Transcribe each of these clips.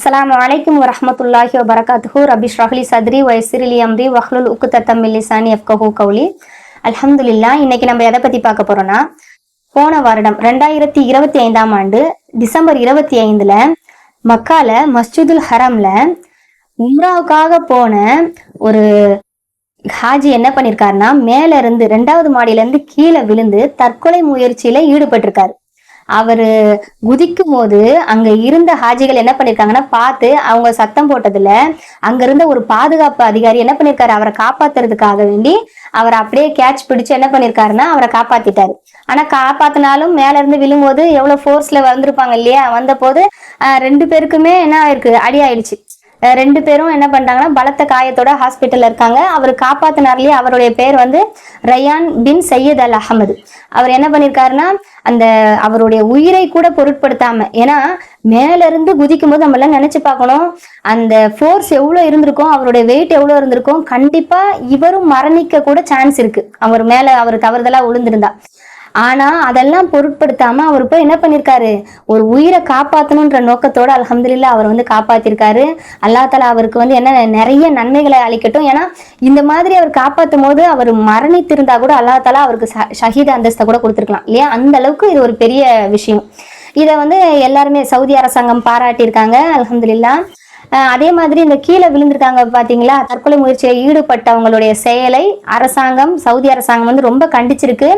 அஸ்லாம் அலைக்கும் வரமத்துல்லாஹி வபரகாத்துஹு. ரபி ஷ்ரஹ்லி சத்ரி வயசிரிலி அம்ரி வஹ்லுல் உக்கு தத்தம் லிசானி எஃப்கஹூ கௌலி. அல்ஹம்துலில்லா இன்னைக்கு நம்ம எதை பத்தி பார்க்க போறோம்னா போன வருடம் ரெண்டாயிரத்தி இருபத்தி ஐந்தாம் ஆண்டு டிசம்பர் இருபத்தி ஐந்துல மக்கால மஸ்ஜிதுல் ஹரம்ல உம்ராவுக்காக போன ஒரு ஹாஜி என்ன பண்ணிருக்காருன்னா மேல இருந்து ரெண்டாவது மாடியில இருந்து கீழே விழுந்து தற்கொலை முயற்சியில ஈடுபட்டிருக்காரு. அவரு குதிக்கும் போது அங்க இருந்த ஹாஜிகள் என்ன பண்ணிருக்காங்கன்னா பார்த்து அவங்க சத்தம் போட்டதுல அங்க இருந்த ஒரு பாதுகாப்பு அதிகாரி என்ன பண்ணிருக்காரு அவரை காப்பாத்துறதுக்காக வேண்டி அவரை அப்படியே கேட்ச் பிடிச்சு என்ன பண்ணிருக்காருன்னா அவரை காப்பாத்திட்டாரு. ஆனா காப்பாத்தினாலும் மேல இருந்து விழும்போது எவ்வளவு ஃபோர்ஸ்ல வந்திருப்பாங்க இல்லையா? வந்த போது ரெண்டு பேருக்குமே என்ன ஆயிருக்கு? அடி ஆயிடுச்சு. ரெண்டு பேரும் என்ன பண்றாங்கன்னா பலத்த காயத்தோட ஹாஸ்பிட்டல்ல இருக்காங்க. அவர் காப்பாத்தினார்லயே அவருடைய பேர் வந்து Rayan bin Sayed Al Ahmed அவர் என்ன பண்ணிருக்காருன்னா அந்த அவருடைய உயிரை கூட பொருட்படுத்தாம ஏன்னா மேல இருந்து குதிக்கும் போது நம்ம எல்லாம் நினைச்சு பார்க்கணும் அந்த ஃபோர்ஸ் எவ்வளவு இருந்திருக்கும் அவருடைய வெயிட் எவ்வளவு இருந்திருக்கும் கண்டிப்பா இவரும் மரணிக்க கூட சான்ஸ் இருக்கு. அவர் மேல அவர் தவறுதலா விழுந்திருந்தா. ஆனா அதெல்லாம் பொருட்படுத்தாம அவர் போய் என்ன பண்ணிருக்காரு? ஒரு உயிரை காப்பாற்றணுன்ற நோக்கத்தோட அல்ஹம்துலில்லா அவர் வந்து காப்பாத்திருக்காரு. அல்லா தலா அவருக்கு வந்து என்ன நிறைய நன்மைகளை அளிக்கட்டும். ஏன்னா இந்த மாதிரி அவர் காப்பாத்தும் போது அவர் மரணித்திருந்தா கூட அல்லா தலா அவருக்கு ச- ஷஹீத் அந்தஸ்தை கூட கொடுத்துருக்கலாம். இல்லையா? அந்த அளவுக்கு இது ஒரு பெரிய விஷயம். இதை வந்து எல்லாருமே சவுதி அரசாங்கம் பாராட்டியிருக்காங்க. அல்ஹம்துலில்லா. அதே மாதிரி இந்த கீழே விழுந்திருக்காங்க பாத்தீங்களா? தற்கொலை முயற்சியில் ஈடுபட்டவங்களுடைய செயலை அரசாங்கம் சவுதி அரசாங்கம் வந்து ரொம்ப கண்டிச்சிருக்கு.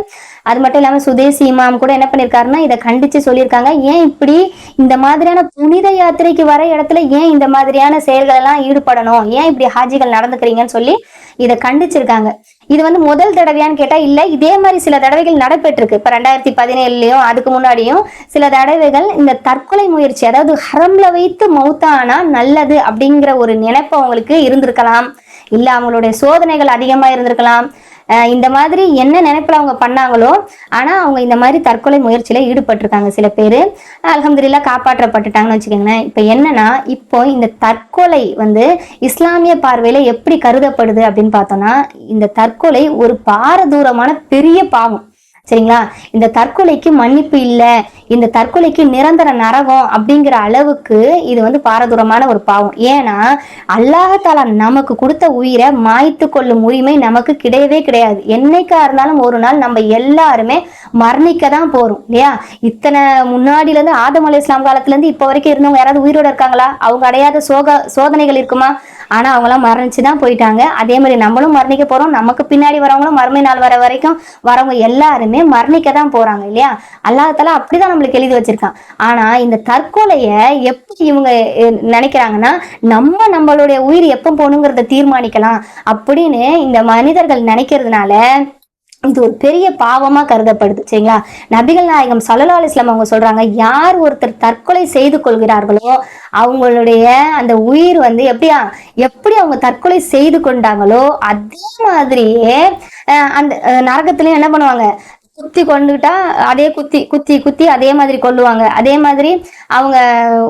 அது மட்டும் இல்லாம சுதேசி இமாம் கூட என்ன பண்ணிருக்காருன்னா இதை கண்டிச்சு சொல்லியிருக்காங்க. ஏன் இப்படி இந்த மாதிரியான புனித யாத்திரைக்கு வர இடத்துல ஏன் இந்த மாதிரியான செயல்கள் எல்லாம் ஈடுபடணும்? ஏன் இப்படி ஹாஜிகள் நடந்துக்கிறீங்கன்னு சொல்லி இதை கண்டிச்சிருக்காங்க. இது வந்து முதல் தடவையான்னு கேட்டா இல்ல இதே மாதிரி சில தடவைகள் நடைபெற்றிருக்கு. இப்ப ரெண்டாயிரத்தி பதினேழுலயும் அதுக்கு முன்னாடியும் சில தடவைகள் இந்த தற்கொலை முயற்சி அதாவது ஹரம்ல வைத்து மௌத்தானா நல்லது அப்படிங்கிற ஒரு நினைப்பு அவங்களுக்கு இருந்திருக்கலாம். இல்ல அவங்களுடைய சோதனைகள் அதிகமா இருந்திருக்கலாம். இந்த மாதிரி என்ன நினைப்புல அவங்க பண்ணாங்களோ ஆனா அவங்க இந்த மாதிரி தற்கொலை முயற்சியில ஈடுபட்டிருக்காங்க சில பேர். அல்ஹம்துலில்லா காப்பாற்றப்பட்டுட்டாங்கன்னு வச்சுக்கோங்களேன். இப்போ என்னன்னா இப்போ இந்த தற்கொலை வந்து இஸ்லாமிய பார்வையில எப்படி கருதப்படுது அப்படின்னு பார்த்தோம்னா இந்த தற்கொலை ஒரு பாரதூரமான பெரிய பாவம். சரிங்களா? இந்த தற்கொலைக்கு மன்னிப்பு இல்லை இந்த தற்கொலைக்கு நிரந்தர நரகம் அப்படிங்கிற அளவுக்கு இது வந்து பாரதூரமான ஒரு பாவம். ஏன்னா அல்லாஹாலா நமக்கு கொடுத்த உயிரை மாய்த்து கொள்ளும் உரிமை நமக்கு கிடையவே கிடையாது. என்னைக்கா இருந்தாலும் ஒரு நாள் நம்ம எல்லாருமே மரணிக்க தான் போறோம் இல்லையா? இத்தனை முன்னாடில இருந்து ஆதம் அலி இஸ்லாம் காலத்துல இருந்து இப்ப வரைக்கும் இருந்தவங்க யாராவது உயிரோட இருக்காங்களா? அவங்க அடையாத சோக சோதனைகள் இருக்குமா? ஆனா அவங்களாம் மரணிச்சு தான் போயிட்டாங்க. அதே மாதிரி நம்மளும் மரணிக்க போறோம். நமக்கு பின்னாடி வரவங்களும் மறுமை நாள் வர வரைக்கும் வரவங்க எல்லாருமே மரணிக்க தான் போறாங்க இல்லையா? அல்லாஹால அப்படிதான் நம்மளுக்கு எழுதி வச்சிருக்கான். ஆனா இந்த தற்கொலையை எப்படி இவங்க நினைக்கிறாங்கன்னா நம்ம நம்மளுடைய உயிர் எப்போ போகணுங்கிறத தீர்மானிக்கலாம் அப்படின்னு இந்த மனிதர்கள் நினைக்கிறதுனால இது ஒரு பெரிய பாவமா கருதப்படுது சரிங்களா? நபிகள் நாயகம் சல்லா அலிஸ்லாம் அவங்க சொல்றாங்க யார் ஒருத்தர் தற்கொலை செய்து கொள்கிறார்களோ அவங்களுடைய அந்த உயிர் வந்து எப்படியா எப்படி அவங்க தற்கொலை செய்து கொண்டாங்களோ அதே மாதிரியே அந்த அஹ், என்ன பண்ணுவாங்க குத்தி கொண்டுகிட்டா அதே குத்தி குத்தி குத்தி அதே மாதிரி கொல்லுவாங்க அதே மாதிரி அவங்க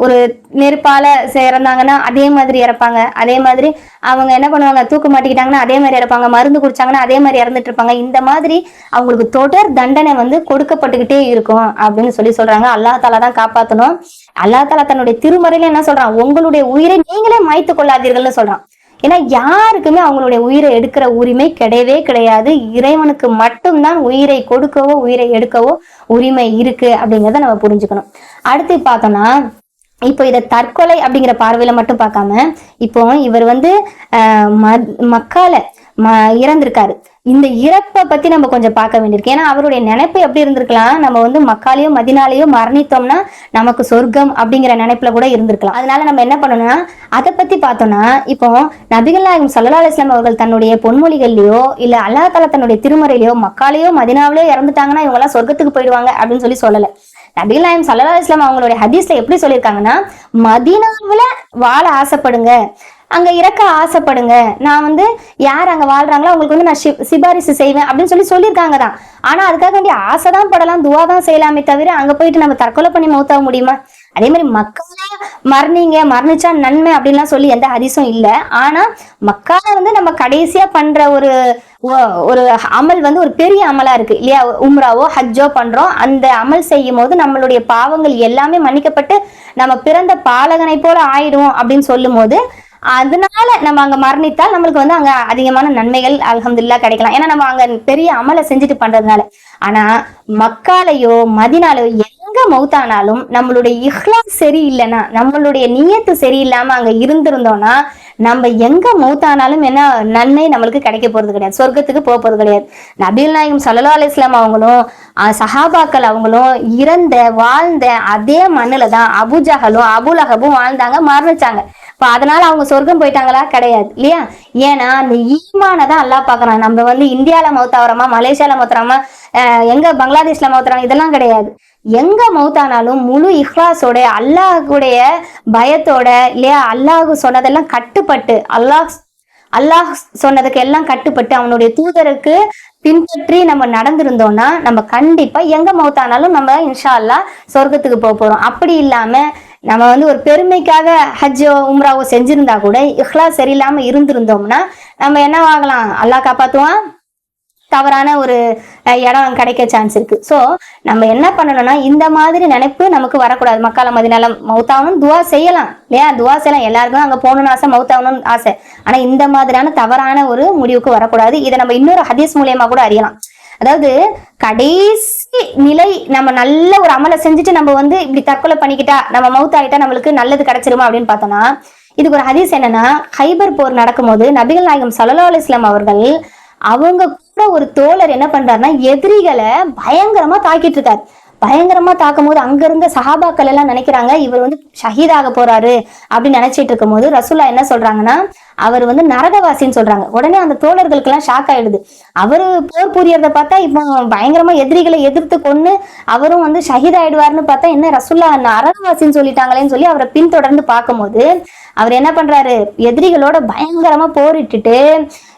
ஒரு நெருப்பால சே- இறந்தாங்கன்னா அதே மாதிரி இறப்பாங்க. அதே மாதிரி அவங்க என்ன பண்ணுவாங்க? தூக்கு மாட்டிக்கிட்டாங்கன்னா அதே மாதிரி இறப்பாங்க. மருந்து குடிச்சாங்கன்னா அதே மாதிரி இறந்துட்டு இருப்பாங்க. இந்த மாதிரி அவங்களுக்கு தொடர் தண்டனை வந்து கொடுக்கப்பட்டுக்கிட்டே இருக்கும் அப்படின்னு சொல்லி சொல்றாங்க. அல்லா தாலா தான் காப்பாத்தணும். அல்லா தாலா தன்னுடைய திருமறையில என்ன சொல்றான்? உங்களுடைய உயிரை நீங்களே மாய்த்து கொள்ளாதீர்கள்னு சொல்றான். ஏன்னா யாருக்குமே அவங்களுடைய உயிரை எடுக்கிற உரிமை கிடையவே கிடையாது. இறைவனுக்கு மட்டும்தான் உயிரை கொடுக்கவோ உயிரை எடுக்கவோ உரிமை இருக்கு அப்படிங்கிறத நம்ம புரிஞ்சுக்கணும். அடுத்து பார்த்தோம்னா இப்போ இதை தற்கொலை அப்படிங்கிற பார்வையில மட்டும் பார்க்காம இப்போ இவர் வந்து ஆஹ், ம- மக்கால ம இறந்திருக்காரு. இந்த இறப்பை பத்தி நம்ம கொஞ்சம் பார்க்க வேண்டியிருக்கு. ஏன்னா அவருடைய நினைப்பு எப்படி இருந்திருக்கலாம்? நம்ம வந்து மக்காலையோ மதினாலேயோ மரணித்தோம்னா நமக்கு சொர்க்கம் அப்படிங்கிற நினைப்புல கூட இருந்திருக்கலாம். அதனால நம்ம என்ன பண்ணணும்னா அதை பத்தி பார்த்தோம்னா இப்போ நபிகள் நாயகம் சல்லா அலிஸ்லாம் அவர்கள் தன்னுடைய பொன்மொழிகள்லயோ இல்ல அல்லா தலா தன்னுடைய திருமறையிலயோ மக்காலையோ மதினாவிலேயோ இறந்துட்டாங்கன்னா இவங்க எல்லாம் சொர்க்கத்துக்கு போயிடுவாங்க அப்படின்னு சொல்லி சொல்லல. நபிகள் நாயம் சல்லா இஸ்லாம் அவங்களுடைய ஹதீஸ்ல எப்படி சொல்லியிருக்காங்கன்னா மதீனாவுல வாழ ஆசைப்படுங்க. அங்க இறக்க ஆசைப்படுங்க. நான் வந்து யார் அங்க வாழ்றாங்களோ அவங்களுக்கு வந்து நான் சிபாரிசு செய்வேன் அப்படின்னு சொல்லி சொல்லியிருக்காங்க தான். ஆனா அதுக்காக வேண்டிய ஆசை தான் படலாம் துவா தான் செய்யலாமே தவிர அங்க போயிட்டு நம்ம தற்கொலை பண்ணி மௌத்தாக முடியுமா? அதே மாதிரி மக்களே மரணிங்க மரணிச்சா நன்மை அப்படின்லாம் சொல்லி எந்த அதிசயம் இல்ல. ஆனா மக்கால வந்து நம்ம கடைசியா பண்ற ஒரு ஒரு அமல் வந்து ஒரு பெரிய அமலா இருக்கு. இல்லையா? உம்ராவோ ஹஜ்ஜோ பண்றோம். அந்த அமல் செய்யும் போது நம்மளுடைய பாவங்கள் எல்லாமே மன்னிக்கப்பட்டு நம்ம பிறந்த பாலகனை போல ஆயிடும் அப்படின்னு சொல்லும் போது அதனால நம்ம அங்க மரணித்தால் நம்மளுக்கு வந்து அங்க அதிகமான நன்மைகள் அலகம்துல்லா கிடைக்கலாம். ஏன்னா நம்ம அங்க பெரிய அமலை செஞ்சுட்டு பண்றதுனால. ஆனா மக்காலையோ மதினாலையோ எங்க மௌத்தானாலும் நம்மளுடைய இஹ்லாம் சரியில்லைன்னா நம்மளுடைய நியத்து சரியில்லாம அங்க இருந்திருந்தோம்னா நம்ம எங்க மௌத்தானாலும் என்ன நன்மை நம்மளுக்கு கிடைக்க போறது கிடையாது. சொர்க்கத்துக்கு போக போறது கிடையாது. நபீல் நாயகம் சல்லா அலிஸ்லாம் அவங்களும் அஹ், சஹாபாக்கள் அவங்களும் இறந்த வாழ்ந்த அதே மண்ணில தான் அபுஜஹலும் அபுலஹபும் வாழ்ந்தாங்க மரணிச்சாங்க. இப்ப அதனால அவங்க சொர்க்கம் போயிட்டாங்களா? கிடையாது. இல்லையா? ஏன்னா அந்த ஈமானை தான் அல்லாஹ் பார்க்கறான். நம்ம வந்து இந்தியால மௌத்தாவரமா மலேசியால மௌத்துறோமா எங்க பங்களாதேஷ்ல மௌத்துறாங்க இதெல்லாம் கிடையாது. எங்க மௌத்தானாலும் முழு இஹ்லாஸோட அல்லாஹுடைய பயத்தோட இல்லையா? அல்லாஹ் சொன்னதெல்லாம் கட்டுப்பட்டு அல்லாஹ் அல்லாஹ் சொன்னதுக்கு எல்லாம் கட்டுப்பட்டு அவனுடைய தூதருக்கு பின்பற்றி நம்ம நடந்திருந்தோம்னா நம்ம கண்டிப்பா எங்க மௌத்தானாலும் நம்ம இன்ஷா அல்லாஹ் சொர்க்கத்துக்கு போக போறோம். அப்படி இல்லாம நம்ம வந்து ஒரு பெருமைக்காக ஹஜ்ஜோ உம்ராவோ செஞ்சிருந்தா கூட இஹ்லா சரியில்லாம இருந்திருந்தோம்னா நம்ம என்ன ஆகலாம்? அல்லாஹ் காப்பாத்துவான். தவறான ஒரு இடம் கிடைக்க சான்ஸ் இருக்கு. ஸோ நம்ம என்ன பண்ணணும்னா இந்த மாதிரி நினைப்பு நமக்கு வரக்கூடாது. மக்கால மதினால மௌத்தாகணும் துவா செய்யலாம். இல்லையா? துவா செய்யலாம். எல்லாருக்கும் அங்க போகணும்னு ஆசை மௌத்தாகணும்னு ஆசை. ஆனா இந்த மாதிரியான தவறான ஒரு முடிவுக்கு வரக்கூடாது. இதை நம்ம இன்னொரு ஹதீஸ் மூலியமா கூட அறியலாம். அதாவது கடைசி நிலை நம்ம நல்ல ஒரு அமலை செஞ்சுட்டு நம்ம வந்து இப்படி தற்கொலை பண்ணிக்கிட்டா நம்ம மவுத் ஆகிட்டா நம்மளுக்கு நல்லது கிடைச்சிருமா அப்படின்னு பார்த்தோம்னா இதுக்கு ஒரு ஹதீஸ் என்னன்னா ஹைபர் போர் நடக்கும்போது நபிகள் நாயகம் சல்லா அலிஸ்லாம் அவர்கள் அவங்க கூட ஒரு தோழர் என்ன பண்றாருன்னா எதிரிகளை பயங்கரமா தாக்கிட்டு இருக்காரு. பயங்கரமா தாக்கும் போது அங்க இருந்த சஹாபாக்கள் எல்லாம் நினைக்கிறாங்க இவர் வந்து ஷஹீதாக போறாரு அப்படின்னு நினைச்சிட்டு இருக்கும் போது ரசூலா என்ன சொல்றாங்கன்னா அவர் வந்து நரகவாசின்னு சொல்றாங்க. உடனே அந்த தோழர்களுக்கு எல்லாம் ஷாக் ஆயிடுது. அவரு போர் புரியறத பார்த்தா இப்போ பயங்கரமா எதிரிகளை எதிர்த்து கொண்டு அவரும் வந்து ஷஹீத் ஆயிடுவாருன்னு பார்த்தா என்ன ரசுல்லா நரகவாசின்னு சொல்லிட்டாங்களேன்னு சொல்லி அவரை பின்தொடர்ந்து பார்க்கும்போது அவர் என்ன பண்றாரு? எதிரிகளோட பயங்கரமா போரிட்டுட்டு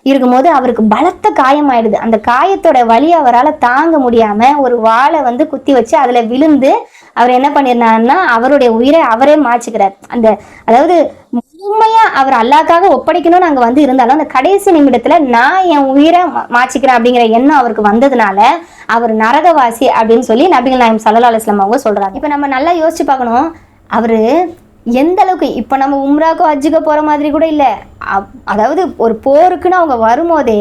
இருக்கும்போது அவருக்கு பலத்த காயம் ஆயிடுது அந்த காயத்தோட வழி அவரால் தாங்க முடியாம ஒரு வாளை வந்து குத்தி வச்சு அதுல விழுந்து அவர் என்ன பண்ணிருந்தாருன்னா அவருடைய உயிரை அவரே மாச்சுக்கிறார் அந்த அதாவது உண்மையா அவர் அல்லாக்காக ஒப்படைக்கணும்னு அங்க வந்து இருந்தாலும் அந்த கடைசி நிமிடத்துல நான் என் உயிரை மா- மாச்சிக்கிறேன் அப்படிங்கிற எண்ணம் அவருக்கு வந்ததுனால அவர் நரகவாசி அப்படின்னு சொல்லி நபிகள் நாயம் சல்லா அலுவலாம் அவங்க சொல்றாங்க. இப்ப நம்ம நல்லா யோசிச்சு பார்க்கணும். அவரு எந்த அளவுக்கு இப்போ நம்ம உம்ராக்கோ ஹஜ்ஜுக்கோ போற மாதிரி கூட இல்லை. அதாவது ஒரு போருக்குன்னு அவங்க வரும்போதே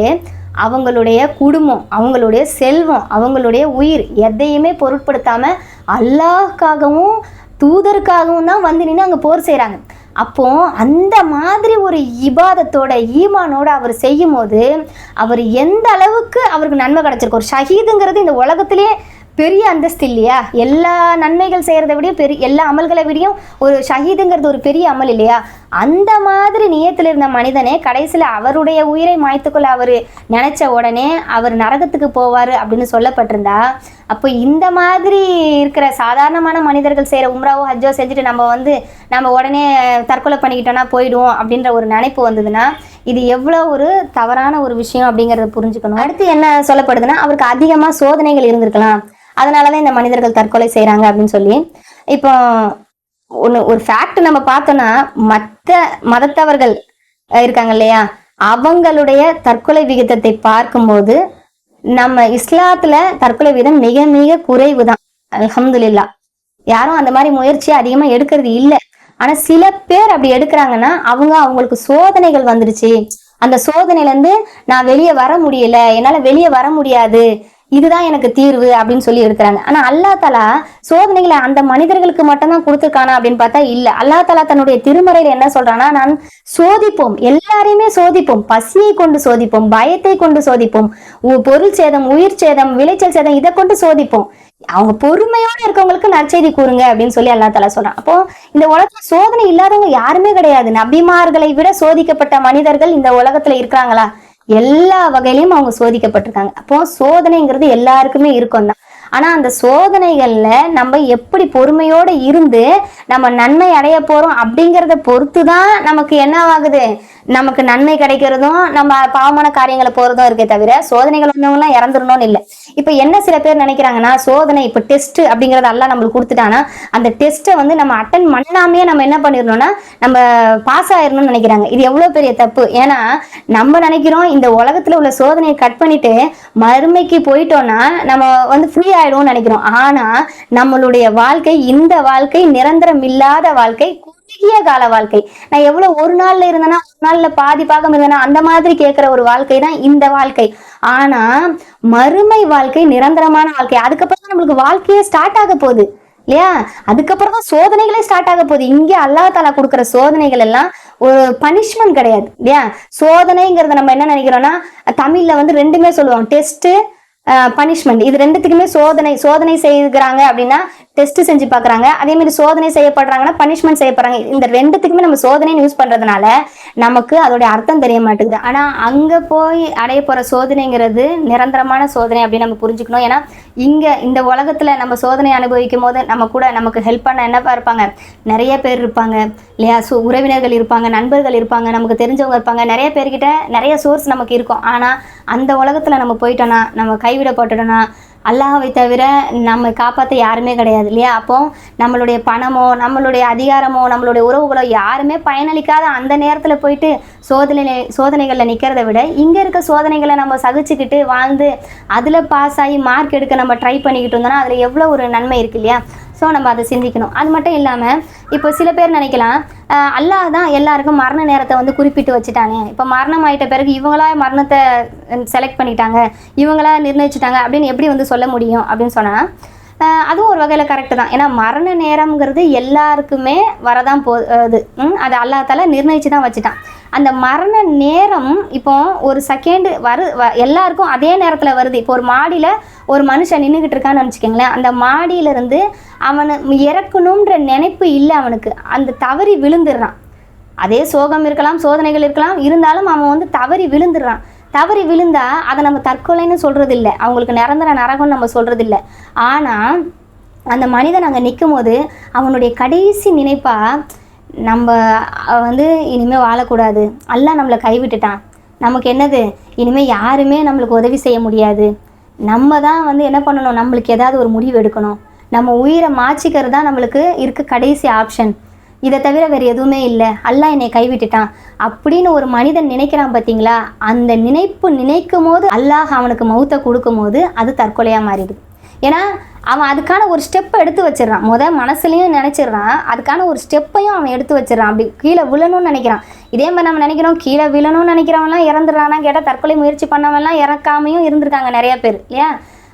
அவங்களுடைய குடும்பம் அவங்களுடைய செல்வம் அவங்களுடைய உயிர் எதையுமே பொருட்படுத்தாம அல்லாஹ்க்காகவும் தூதருக்காகவும் தான் வந்து நின்று அங்கே போர் செய்கிறாங்க அப்போ அந்த மாதிரி ஒரு இபாதத்தோட ஈமானோட அவர் செய்யும் போது அவர் எந்த அளவுக்கு அவருக்கு நன்மை கிடச்சிருக்கு? ஒரு ஷஹீதுங்கிறது இந்த உலகத்திலே பெரிய அந்தஸ்து இல்லையா? எல்லா நன்மைகள் செய்கிறத விடையும் பெரிய எல்லா அமல்களை விடையும் ஒரு ஷஹீதுங்கிறது ஒரு பெரிய அமல் இல்லையா? அந்த மாதிரி நியத்தில் இருந்த மனிதனே கடைசியில் அவருடைய உயிரை மாய்த்துக்கொள்ள அவர் நினைச்ச உடனே அவர் நரகத்துக்கு போவார் அப்படின்னு சொல்லப்பட்டிருந்தா அப்போ இந்த மாதிரி இருக்கிற சாதாரணமான மனிதர்கள் செய்கிற உம்ராவோ ஹஜ்ஜோ செஞ்சுட்டு நம்ம வந்து நம்ம உடனே தற்கொலை பண்ணிக்கிட்டோன்னா போயிடுவோம் அப்படின்ற ஒரு நினைப்பு வந்ததுன்னா இது எவ்வளோ ஒரு தவறான ஒரு விஷயம் அப்படிங்கிறத புரிஞ்சுக்கணும். அடுத்து என்ன சொல்லப்படுதுன்னா அவருக்கு அதிகமாக சோதனைகள் இருந்திருக்கலாம். அதனால தான் இந்த மனிதர்கள் தற்கொலை செய்கிறாங்க அப்படின்னு சொல்லி. இப்போ ஒன்று ஒரு ஃபேக்ட் நம்ம பார்த்தோன்னா மற்ற மதத்தவர்கள் இருக்காங்க இல்லையா? அவங்களுடைய தற்கொலை விகிதத்தை பார்க்கும்போது நம்ம இஸ்லாத்துல தற்கொலை விகிதம் மிக மிக குறைவு தான் அலமதுல்லா யாரும் அந்த மாதிரி முயற்சியை அதிகமா எடுக்கிறது இல்லை. ஆனா சில பேர் அப்படி எடுக்கிறாங்கன்னா அவங்க அவங்களுக்கு சோதனைகள் வந்துருச்சு. அந்த சோதனையில இருந்து நான் வெளியே வர முடியல. என்னால வெளியே வர முடியாது. இதுதான் எனக்கு தீர்வு அப்படின்னு சொல்லி இருக்கிறாங்க. ஆனா அல்லா தலா சோதனைகளை அந்த மனிதர்களுக்கு மட்டும்தான் கொடுத்துருக்கானா அப்படின்னு பார்த்தா இல்ல. அல்லா தலா தன்னுடைய திருமறையில என்ன சொல்றானா நான் சோதிப்போம். எல்லாரையுமே சோதிப்போம். பசியை கொண்டு சோதிப்போம் பயத்தை கொண்டு சோதிப்போம். உ- பொருள் சேதம் உயிர் சேதம் விளைச்சல் சேதம் இதை கொண்டு சோதிப்போம். அவங்க பொறுமையோட இருக்கவங்களுக்கு நற்செய்தி கூறுங்க அப்படின்னு சொல்லி அல்லா தலா சொல்றான். அப்போ இந்த உலகத்துல சோதனை இல்லாதவங்க யாருமே கிடையாது. நபிமார்களை விட சோதிக்கப்பட்ட மனிதர்கள் இந்த உலகத்துல இருக்கிறாங்களா? எல்லா வகையிலையும் அவங்க சோதிக்கப்பட்டிருக்காங்க. அப்போ சோதனைங்கிறது எல்லாருக்குமே இருக்கும் தான் ஆனால் அந்த சோதனைகளில் நம்ம எப்படி பொறுமையோடு இருந்து நம்ம நன்மை அடைய போகிறோம் அப்படிங்கிறத பொறுத்து தான் நமக்கு என்ன ஆகுது? நமக்கு நன்மை கிடைக்கிறதும் நம்ம பாவமான காரியங்களை போகிறதும் இருக்கே தவிர சோதனைகள் வந்தவங்களாம் இறந்துடணும்னு இல்லை. இப்போ என்ன சில பேர் நினைக்கிறாங்கன்னா சோதனை இப்போ டெஸ்ட் அப்படிங்கிறத எல்லாம் நம்மளுக்கு கொடுத்துட்டானா அந்த டெஸ்ட்டை வந்து நம்ம அட்டன் பண்ணாமையே நம்ம என்ன பண்ணிடணும்னா நம்ம பாஸ் ஆயிடணும்னு நினைக்கிறாங்க. இது எவ்வளோ பெரிய தப்பு? ஏன்னா நம்ம நினைக்கிறோம் இந்த உலகத்தில் உள்ள சோதனையை கட் பண்ணிட்டு மறுமைக்கு போயிட்டோம்னா நம்ம வந்து ஃப்ரீ ஆயிடும்னு நினைக்கிறோம். ஆனா நம்மளுடைய வாழ்க்கை இந்த வாழ்க்கை நிரந்தரம் இல்லாத வாழ்க்கை குறுகிய கால வாழ்க்கை. நான் எவ்வளவு ஒரு நாள்ல இருந்தேன்னா ஒரு நாள்ல பாதி பாகம் இருந்தேன்னா அந்த மாதிரி கேட்கிற ஒரு வாழ்க்கை தான் இந்த வாழ்க்கை. ஆனா மறுமை வாழ்க்கை நிரந்தரமான வாழ்க்கை. அதுக்கப்புறம் தான் நம்மளுக்கு வாழ்க்கையே ஸ்டார்ட் ஆக போகுது. இல்லையா? அதுக்கப்புறம் தான் சோதனைகளே ஸ்டார்ட் ஆக போகுது. இங்கே அல்லா தாலா கொடுக்குற சோதனைகள் எல்லாம் ஒரு பனிஷ்மெண்ட் கிடையாது. இல்லையா? சோதனைங்கிறத நம்ம என்ன நினைக்கிறோம்னா தமிழ்ல வந்து ரெண்டுமே சொல்லுவாங்க. டெஸ்ட் பனிஷ்மெண்ட் இது ரெண்டுத்துக்குமே சோதனை சோதனை செய்கிறாங்க அப்படின்னா டெஸ்ட் செஞ்சு பார்க்குறாங்க அதே மாதிரி சோதனை செய்யப்படுறாங்கன்னா பனிஷ்மெண்ட் செய்யப்படுறாங்க. இந்த ரெண்டுத்துக்குமே நம்ம சோதனைன்னு யூஸ் பண்றதுனால நமக்கு அதோட அர்த்தம் தெரிய மாட்டேங்குது. ஆனா அங்க போய் அடைய போற சோதனைங்கிறது நிரந்தரமான சோதனை அப்படின்னு நம்ம புரிஞ்சுக்கணும். ஏன்னா இங்க இந்த உலகத்துல நம்ம சோதனை அனுபவிக்கும் போது நம்ம கூட நமக்கு ஹெல்ப் பண்ண என்னப்பா இருப்பாங்க? நிறைய பேர் இருப்பாங்க. இல்லையா? சு உறவினர்கள் இருப்பாங்க நண்பர்கள் இருப்பாங்க நமக்கு தெரிஞ்சவங்க இருப்பாங்க. நிறைய பேர்கிட்ட நிறைய சோர்ஸ் நமக்கு இருக்கும். ஆனா அந்த உலகத்துல நம்ம போயிட்டோம்னா நம்ம கைவிடப்பட்டுட்டோம்னா அல்லாஹாவை தவிர நம்ம காப்பாற்ற யாருமே கிடையாது இல்லையா? அப்போ நம்மளுடைய பணமோ நம்மளுடைய அதிகாரமோ நம்மளுடைய உறவுகளோ யாருமே பயனளிக்காத அந்த நேரத்தில் போயிட்டு சோதனை சோதனைகளில் நிற்கிறத விட இங்கே இருக்க சோதனைகளை நம்ம சகிச்சுக்கிட்டு வாழ்ந்து அதில் பாஸ் ஆகி மார்க் எடுக்க நம்ம ட்ரை பண்ணிக்கிட்டு இருந்தோம்னா அதில் எவ்வளோ ஒரு நன்மை இருக்கு இல்லையா? ஸோ நம்ம அதை சிந்திக்கணும். அது மட்டும் இல்லாமல் இப்போ சில பேர் நினைக்கலாம் அல்லாஹ் தான் எல்லாருக்கும் மரண நேரத்தை வந்து குறிப்பிட்டு வச்சுட்டானே. இப்போ மரணம் ஆயிட்ட பிறகு இவங்களா மரணத்தை செலக்ட் பண்ணிட்டாங்க. இவங்களா நிர்ணயிச்சுட்டாங்க அப்படின்னு எப்படி வந்து சொல்ல முடியும் அப்படின்னு சொன்னால் அதுவும் ஒரு வகையில் கரெக்டு தான். ஏன்னா மரண நேரம்ங்கிறது எல்லாருக்குமே வரதான் போகுது ம், அது அல்லாத்தால நிர்ணயித்து தான் வச்சுட்டான். அந்த மரண நேரம் இப்போ ஒரு செகண்டு வரு வ- எல்லாருக்கும் அதே நேரத்தில் வருது. இப்போ ஒரு மாடியில் ஒரு மனுஷன் நின்றுக்கிட்டு இருக்கான்னு வச்சுக்கோங்களேன் அந்த மாடியிலிருந்து அவனை இறக்கணுன்ற நினைப்பு இல்லை அவனுக்கு. அந்த தவறி விழுந்துடுறான். அதே சோகம் இருக்கலாம் சோதனைகள் இருக்கலாம். இருந்தாலும் அவன் வந்து தவறி விழுந்துடுறான். தவறி விழுந்தா அதை நம்ம தற்கொலைன்னு சொல்கிறது இல்லை அவங்களுக்கு நிரந்தர நரகம்னு நம்ம சொல்கிறது இல்லை ஆனால் அந்த மனிதன் அங்கே நிற்கும் போது அவனுடைய கடைசி நினைப்பாக நம்ம வந்து இனிமேல் வாழக்கூடாது. எல்லாம் நம்மளை கைவிட்டுட்டான். நமக்கு என்னது? இனிமேல் யாருமே நம்மளுக்கு உதவி செய்ய முடியாது. நம்ம தான் வந்து என்ன பண்ணணும்? நம்மளுக்கு ஏதாவது ஒரு முடிவு எடுக்கணும். நம்ம உயிரை மாச்சிக்கிறது தான் நம்மளுக்கு இருக்க கடைசி ஆப்ஷன் இதை தவிர வேறு எதுவுமே இல்லை. அல்லாஹ் என்னை கைவிட்டுட்டான். அப்படின்னு ஒரு மனிதன் நினைக்கிறான் பார்த்தீங்களா? அந்த நினைப்பு நினைக்கும் போது அல்லாஹ் அவனுக்கு மௌத்தை கொடுக்கும் போது அது தற்கொலையாக மாறிடுது. ஏன்னா அவன் அதுக்கான ஒரு ஸ்டெப்பை எடுத்து வச்சிடுறான். முத மனசுலையும் நினச்சிடுறான். அதுக்கான ஒரு ஸ்டெப்பையும் அவன் எடுத்து வச்சிடறான். அப்படி கீழே விழணும்னு நினைக்கிறான். இதே மாதிரி நம்ம நினைக்கிறோம் கீழே விழணும்னு நினைக்கிறவன்லாம் இறந்துடுறானா கேட்டால் தற்கொலை முயற்சி பண்ணவன்லாம் இறக்காமையும் இருந்திருக்காங்க நிறைய பேர். இல்லையா?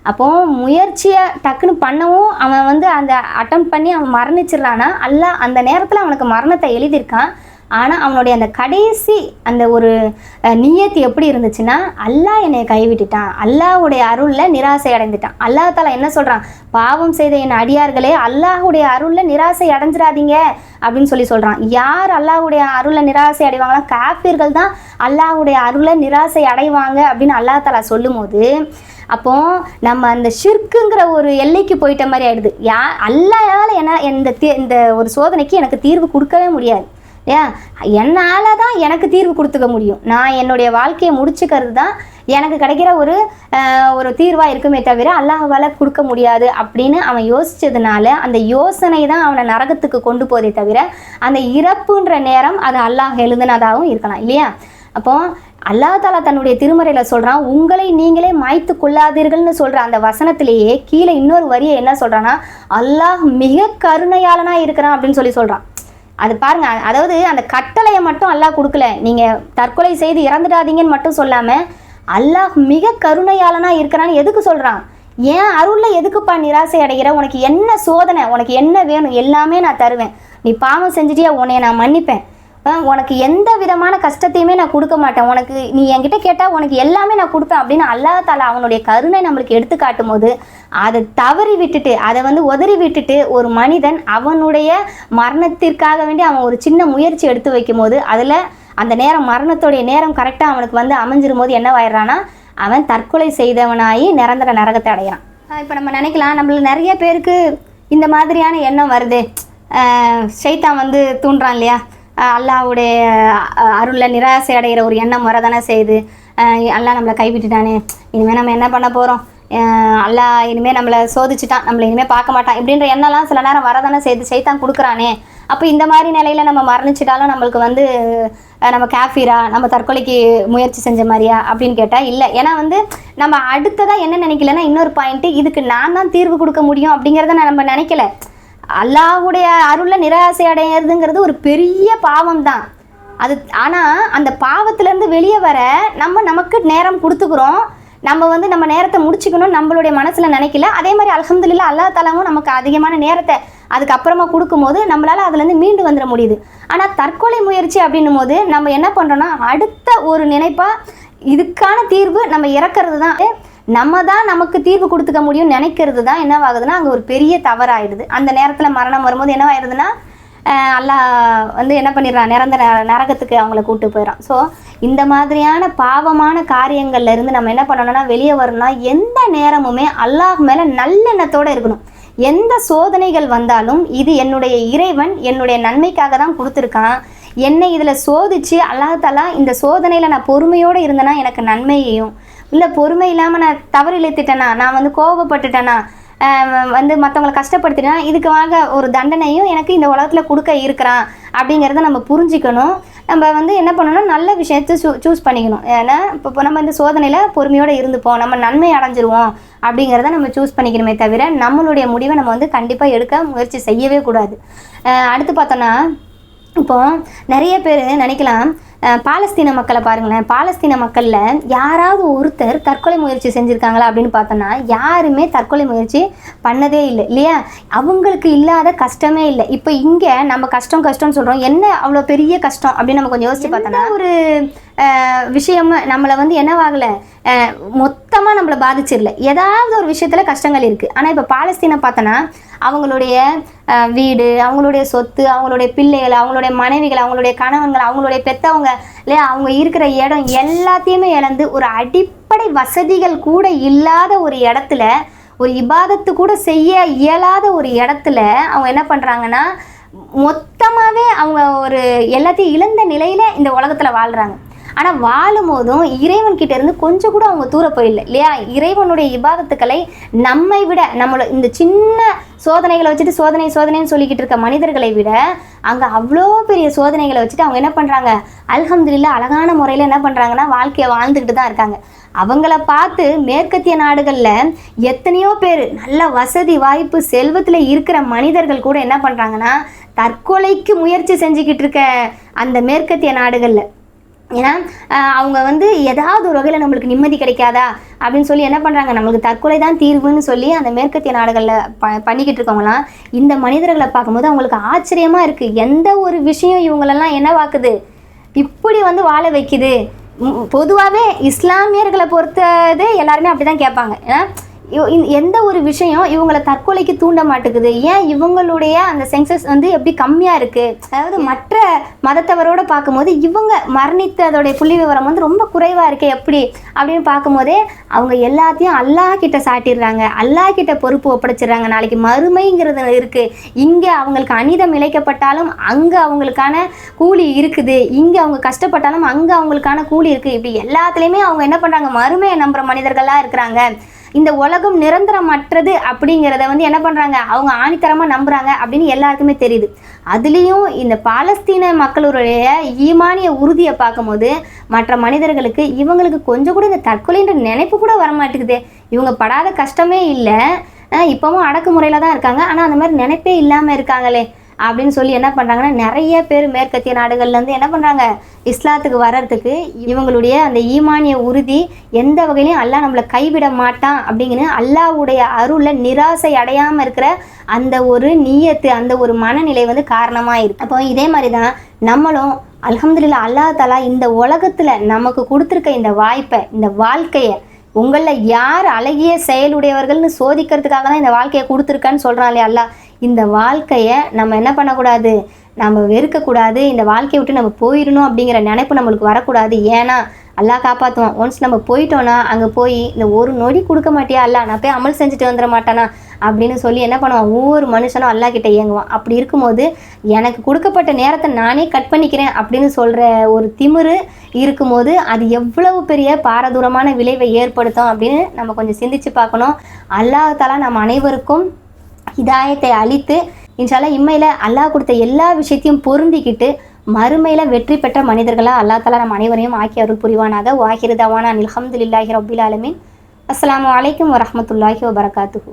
அப்போ முயற்சியை டக்குன்னு பண்ணவும் அவன் வந்து அந்த அட்டம் பண்ணி அவன் மரணிச்சிடுறானா அல்ல அந்த நேரத்தில் அவனுக்கு மரணத்தை எழுதியிருக்கான். ஆனால் அவனுடைய அந்த கடைசி அந்த ஒரு நியத்து எப்படி இருந்துச்சுன்னா அல்லாஹ் என்னை கைவிட்டுட்டான். அல்லாஹ்வுடைய அருளில் நிராசை அடைந்துட்டான். அல்லாஹ் தாலா என்ன சொல்கிறான் பாவம் செய்த என் அடியார்களே அல்லாஹ்வுடைய அருளில் நிராசை அடைஞ்சிடாதீங்க அப்படின்னு சொல்லி சொல்கிறான் யார் அல்லாஹ்வுடைய அருளை நிராசை அடைவாங்களா காஃபிர்கள் தான் அல்லாஹ்வுடைய அருளை நிராசை அடைவாங்க அப்படின்னு அல்லாஹ் தாலா சொல்லும்போது அப்போ நம்ம அந்த ஷிர்க்குங்கிற ஒரு எல்லைக்கு போயிட்ட மாதிரி ஆயிடுது. யா அல்லாயால் என்ன இந்த தீ இந்த ஒரு சோதனைக்கு எனக்கு தீர்வு கொடுக்கவே முடியாது. ஏன் என்னால் தான் எனக்கு தீர்வு கொடுத்துக்க முடியும். நான் என்னுடைய வாழ்க்கையை முடிச்சுக்கிறது தான் எனக்கு கிடைக்கிற ஒரு ஒரு தீர்வாக இருக்குமே தவிர அல்லாஹால கொடுக்க முடியாது அப்படின்னு அவன் யோசிச்சதுனால அந்த யோசனை தான் அவனை நரகத்துக்கு கொண்டு போதே தவிர அந்த இறப்புன்ற நேரம் அது அல்லாஹ் எழுதுனதாகவும் இருக்கலாம். இல்லையா? அப்போ அல்லாஹ் தாலா தன்னுடைய திருமறையில் சொல்கிறான் உங்களை நீங்களே மாய்த்து கொள்ளாதீர்கள்னு சொல்கிற அந்த வசனத்திலேயே கீழே இன்னொரு வரியை என்ன சொல்கிறான்னா அல்லாஹ் மிக கருணையாளனாக இருக்கிறான் அப்படின்னு சொல்லி சொல்கிறான் அது பாருங்க அதாவது அந்த கட்டளையை மட்டும் அல்லாஹ் கொடுக்கல. நீங்க தற்கொலை செய்து இறந்துடாதீங்கன்னு மட்டும் சொல்லாம அல்லாஹ் மிக கருணையாளனா இருக்கிறான்னு எதுக்கு சொல்றான்? ஏன் அருள்ல எதுக்குப்பா நிராசை அடைகிற? உனக்கு என்ன சோதனை? உனக்கு என்ன வேணும்? எல்லாமே நான் தருவேன். நீ பாவம் செஞ்சிட்டியா? உன்னைய நான் மன்னிப்பேன். உனக்கு எந்த விதமான கஷ்டத்தையுமே நான் கொடுக்க மாட்டேன். உனக்கு நீ என்கிட்ட கேட்டால் உனக்கு எல்லாமே நான் கொடுப்பேன் அப்படின்னு அல்லாஹ் தாலா அவனுடைய கருணை நம்மளுக்கு எடுத்து காட்டும் போது அதை தவறி விட்டுட்டு அதை வந்து உதறி விட்டுட்டு ஒரு மனிதன் அவனுடைய மரணத்திற்காக வேண்டி அவன் ஒரு சின்ன முயற்சி எடுத்து வைக்கும் போது அதில் அந்த நேரம் மரணத்துடைய நேரம் கரெக்டாக அவனுக்கு வந்து அமைஞ்சிரும் போது என்னவாயிடுறான்னா அவன் தற்கொலை செய்தவனாகி நிரந்தர நரகத்தை அடைகிறான். இப்போ நம்ம நினைக்கலாம் நம்மள நிறைய பேருக்கு இந்த மாதிரியான எண்ணம் வருது. சைத்தான் வந்து தூண்டுறான் இல்லையா? அல்லாவுடைய அல்லாஹ்வுடைய நிராசை அடைகிற ஒரு எண்ணம் வரதானே செய்யுது. அல்லா நம்மளை கைவிட்டுட்டானே. இனிமேல் நம்ம என்ன பண்ண போகிறோம் அல்லாஹ் இனிமேல் நம்மளை சோதிச்சுட்டான். நம்மளை இனிமேல் பார்க்க மாட்டான். இப்படின்ற எண்ணம்லாம் சில நேரம் வரதானே செய்து செய்தான் கொடுக்குறானே. அப்போ இந்த மாதிரி நிலையில் நம்ம மரணிச்சிட்டாலும் நம்மளுக்கு வந்து நம்ம கேஃபீரா? நம்ம தற்கொலைக்கு முயற்சி செஞ்ச மாதிரியா? அப்படின்னு கேட்டால் இல்லை. ஏன்னா வந்து நம்ம அடுத்ததாக என்ன நினைக்கலன்னா இன்னொரு பாயிண்ட்டு இதுக்கு நான் தான் தீர்வு கொடுக்க முடியும் அப்படிங்கிறத நான் நம்ம நினைக்கல. அல்லாஹ்வுடைய அருள்ல நிராசை அடையிறதுங்கிறது ஒரு பெரிய பாவம் தான் அது ஆனால் அந்த பாவத்திலேருந்து வெளியே வர நம்ம நமக்கு நேரம் கொடுத்துக்கிறோம். நம்ம வந்து நம்ம நேரத்தை முடிச்சுக்கணும் நம்மளுடைய மனசில் நினைக்கல. அதே மாதிரி அல்ஹம்துலில்லா அல்லாஹ் தாலாவும் நமக்கு அதிகமான நேரத்தை அதுக்கப்புறமா கொடுக்கும்போது நம்மளால் அதுலேருந்து மீண்டு வந்துட முடியுது. ஆனால் தற்கொலை முயற்சி அப்படின்னும் போது நம்ம என்ன பண்ணுறோன்னா அடுத்த ஒரு நினைப்பாக இதுக்கான தீர்வு நம்ம இறக்கிறது தான் நம்ம தான் நமக்கு தீர்வு கொடுத்துக்க முடியும் நினைக்கிறது தான் என்னவாகுதுன்னா அங்கே ஒரு பெரிய தவறாயிடுது. அந்த நேரத்தில் மரணம் வரும்போது என்னவாயிடுதுன்னா அல்லா அல்லாஹ் வந்து என்ன பண்ணிடுறான்? நிரந்தர நரகத்துக்கு அவங்கள கூட்டு போயிடறான். ஸோ இந்த மாதிரியான பாவமான காரியங்கள்ல இருந்து நம்ம என்ன பண்ணணும்னா வெளியே வரணும்னா எந்த நேரமுமே அல்லாஹ் மேலே நல்லெண்ணத்தோடு இருக்கணும். எந்த சோதனைகள் வந்தாலும் இது என்னுடைய இறைவன் என்னுடைய நன்மைக்காக தான் கொடுத்துருக்கான். என்னை இதில் சோதிச்சு அல்லாஹாலா இந்த சோதனையில் நான் பொறுமையோடு இருந்தேன்னா எனக்கு நன்மையையும் இல்லை பொறுமை இல்லாமல் நான் தவறு இழுத்துட்டேனா? நான் வந்து கோபப்பட்டுட்டேனா? வந்து மற்றவங்களை கஷ்டப்படுத்தினா இதுக்காக ஒரு தண்டனையும் எனக்கு இந்த உலகத்தில் கொடுக்க இருக்கிறான் அப்படிங்கிறத நம்ம புரிஞ்சுக்கணும். நம்ம வந்து என்ன பண்ணணும்? நல்ல விஷயத்தை சூ சூஸ் பண்ணிக்கணும். ஏன்னா இப்போ நம்ம இந்த சோதனையில் பொறுமையோடு இருந்துப்போம். நம்ம நன்மை அடைஞ்சிருவோம். அப்படிங்கிறத நம்ம சூஸ் பண்ணிக்கணுமே தவிர நம்மளுடைய முடிவை நம்ம வந்து கண்டிப்பாக எடுக்க முயற்சி செய்யவே கூடாது. அடுத்து பார்த்தோன்னா இப்போ நிறைய பேர் நினைக்கலாம் பாலஸ்தீன மக்களை பாருங்களேன். பாலஸ்தீன மக்களில் யாராவது ஒருத்தர் தற்கொலை முயற்சி செஞ்சுருக்காங்களா அப்படின்னு பார்த்தோன்னா யாருமே தற்கொலை முயற்சி பண்ணதே இல்லை இல்லையா? அவங்களுக்கு இல்லாத கஷ்டமே இல்லை. இப்போ இங்கே நம்ம கஷ்டம் கஷ்டம்னு சொல்கிறோம் என்ன அவ்வளோ பெரிய கஷ்டம் அப்படின்னு நம்ம கொஞ்சம் யோசிச்சு பார்த்தோன்னா ஒரு விஷயம் நம்மளை வந்து என்னவாகலை மொத்தமாக நம்மளை பாதிச்சிடல ஏதாவது ஒரு விஷயத்தில் கஷ்டங்கள் இருக்குது ஆனால் இப்போ பாலஸ்தீனை பார்த்தோன்னா அவங்களுடைய வீடு அவங்களுடைய சொத்து அவங்களுடைய பிள்ளைகள் அவங்களுடைய மனைவிகள் அவங்களுடைய கணவன்கள் அவங்களுடைய இல்லையா? அவங்க இருக்கிற இடம் எல்லாத்தையுமே இழந்து ஒரு அடிப்படை வசதிகள் கூட இல்லாத ஒரு இடத்துல ஒரு இபாதத்து கூட செய்ய இயலாத ஒரு இடத்துல அவங்க என்ன பண்ணுறாங்கன்னா மொத்தமாகவே அவங்க ஒரு எல்லாத்தையும் இழந்த நிலையில் இந்த உலகத்தில் வாழ்கிறாங்க ஆனால் வாழும் போதும் இறைவன் கிட்ட இருந்து கொஞ்சம் கூட அவங்க தூர போயிடல இல்லையா? இறைவனுடைய இபாதத்துக்களை நம்மை விட நம்மளோட இந்த சின்ன சோதனைகளை வச்சுட்டு சோதனை சோதனைன்னு சொல்லிக்கிட்டு இருக்க மனிதர்களை விட அங்கே அவ்வளோ பெரிய சோதனைகளை வச்சுட்டு அவங்க என்ன பண்ணுறாங்க அல்ஹம்துலில்லாஹ் அழகான முறையில் என்ன பண்ணுறாங்கன்னா வாழ்க்கையை வாழ்ந்துக்கிட்டு தான் இருக்காங்க. அவங்கள பார்த்து மேற்கத்திய நாடுகளில் எத்தனையோ பேர் நல்ல வசதி வாய்ப்பு செல்வத்தில் இருக்கிற மனிதர்கள் கூட என்ன பண்ணுறாங்கன்னா தற்கொலைக்கு முயற்சி செஞ்சுக்கிட்டு இருக்க அந்த மேற்கத்திய நாடுகளில். ஏன்னா அவங்க வந்து ஏதாவது ஒரு வகையில் நம்மளுக்கு நிம்மதி கிடைக்காதா? அப்படின்னு சொல்லி என்ன பண்ணுறாங்க நம்மளுக்கு தற்கொலை தான் தீர்வுன்னு சொல்லி அந்த மேற்கத்திய நாடுகளில் ப பண்ணிக்கிட்டு இருக்கவங்களாம் இந்த மனிதர்களை பார்க்கும்போது அவங்களுக்கு ஆச்சரியமாக இருக்குது எந்த ஒரு விஷயம் இவங்களெல்லாம் என்னவாக்குது இப்படி வந்து வாழ வைக்குது. பொதுவாகவே இஸ்லாமியர்களை பொறுத்தது எல்லாருமே அப்படி தான் கேட்பாங்க. ஏன்னா எந்த ஒரு விஷயம் இவங்களை தற்கொலைக்கு தூண்ட மாட்டேங்குது. ஏன் இவங்களுடைய அந்த சென்சஸ் வந்து எப்படி கம்மியாக இருக்குது அதாவது மற்ற மதத்தவரோட பார்க்கும்போது இவங்க மரணித்ததோடைய புள்ளி விவரம் வந்து ரொம்ப குறைவாக இருக்கே எப்படி? அப்படின்னு பார்க்கும்போதே அவங்க எல்லாத்தையும் அல்லாஹ் கிட்ட சாட்டிடுறாங்க. அல்லாஹ் கிட்ட பொறுப்பு ஒப்படைச்சிடுறாங்க. நாளைக்கு மறுமைங்கிறது இருக்குது இங்கே அவங்களுக்கு அநீதம் இழைக்கப்பட்டாலும் அங்கே அவங்களுக்கான கூலி இருக்குது. இங்கே அவங்க கஷ்டப்பட்டாலும் அங்கே அவங்களுக்கான கூலி இருக்குது இப்படி எல்லாத்துலேயுமே அவங்க என்ன பண்ணுறாங்க மறுமையை நம்புகிற மனிதர்களாக இருக்கிறாங்க. இந்த உலகம் நிரந்தரமற்றது அப்படிங்கிறத வந்து என்ன பண்ணுறாங்க அவங்க ஆணித்தரமாக நம்புகிறாங்க அப்படின்னு எல்லாருக்குமே தெரியுது. அதுலேயும் இந்த பாலஸ்தீன மக்களுடைய ஈமானிய உறுதியை பார்க்கும்போது மற்ற மனிதர்களுக்கு இவங்களுக்கு கொஞ்சம் கூட இந்த தற்கொலைன்ற நினைப்பு கூட வர மாட்டேங்குதே இவங்க படாத கஷ்டமே இல்லை. இப்போவும் அடக்குமுறையில் தான் இருக்காங்க. ஆனால் அந்த மாதிரி நினைப்பே இல்லாமல் இருக்காங்களே. அப்படின்னு சொல்லி என்ன பண்ணுறாங்கன்னா நிறைய பேர் மேற்கத்திய நாடுகள்லேருந்து என்ன பண்ணுறாங்க இஸ்லாத்துக்கு வர்றதுக்கு இவங்களுடைய அந்த ஈமானிய உறுதி எந்த வகையிலையும் அல்லாஹ் நம்மளை கைவிட மாட்டான் அப்படிங்கன்னு அல்லாஹ்வுடைய அருளில் நிராசை அடையாமல் இருக்கிற அந்த ஒரு நீயத்து அந்த ஒரு மனநிலை வந்து காரணமாக இருக்கு. அப்போ இதே மாதிரி தான் நம்மளும் அல்ஹம்துலில்லாஹ் அல்லாஹ் தலா இந்த உலகத்தில் நமக்கு கொடுத்துருக்க இந்த வாய்ப்பை இந்த வாழ்க்கையை உங்களில் யார் அழகிய செயலுடையவர்கள்னு சோதிக்கிறதுக்காக தான் இந்த வாழ்க்கையை கொடுத்துருக்கான்னு சொல்கிறான் இல்லையா அல்லாஹ்? இந்த வாழ்க்கையை நம்ம என்ன பண்ணக்கூடாது? நம்ம வெறுக்கக்கூடாது. இந்த வாழ்க்கையை விட்டு நம்ம போயிடணும் அப்படிங்கிற நினைப்பு நம்மளுக்கு வரக்கூடாது. ஏன்னா அல்லாஹ் காப்பாற்றுவான் ஒன்ஸ் நம்ம போயிட்டோன்னா அங்கே போய் இந்த ஒரு நொடி கொடுக்க மாட்டியா? அல்ல நான் போய் அமல் செஞ்சுட்டு வந்துட மாட்டானா? அப்படின்னு சொல்லி என்ன பண்ணுவான்? ஒவ்வொரு மனுஷனும் அல்லா கிட்ட இயங்குவான். அப்படி இருக்கும்போது எனக்கு கொடுக்கப்பட்ட நேரத்தை நானே கட் பண்ணிக்கிறேன் அப்படின்னு சொல்கிற ஒரு திமிரு இருக்கும்போது அது எவ்வளவு பெரிய பாரதூரமான விளைவை ஏற்படுத்தும் அப்படின்னு நம்ம கொஞ்சம் சிந்திச்சு பார்க்கணும். அல்லாஹ் நம்ம அனைவருக்கும் ஹிதாயத்தை அளித்து இன்ஷால்லா இம்மையில் அல்லாஹ் கொடுத்த எல்லா விஷயத்தையும் பொருந்திக்கிட்டு மறுமையில் வெற்றி பெற்ற மனிதர்களாக அல்லா தலா நம்ம அனைவரையும் ஆக்கி அருள் புரிவானாக. வாஹிருதாவான இல்லாஹி ரபில் அலமின் அஸ்லாம் அலைக்கும் வரமத்துல்லாஹி வபரகாத்துஹூ.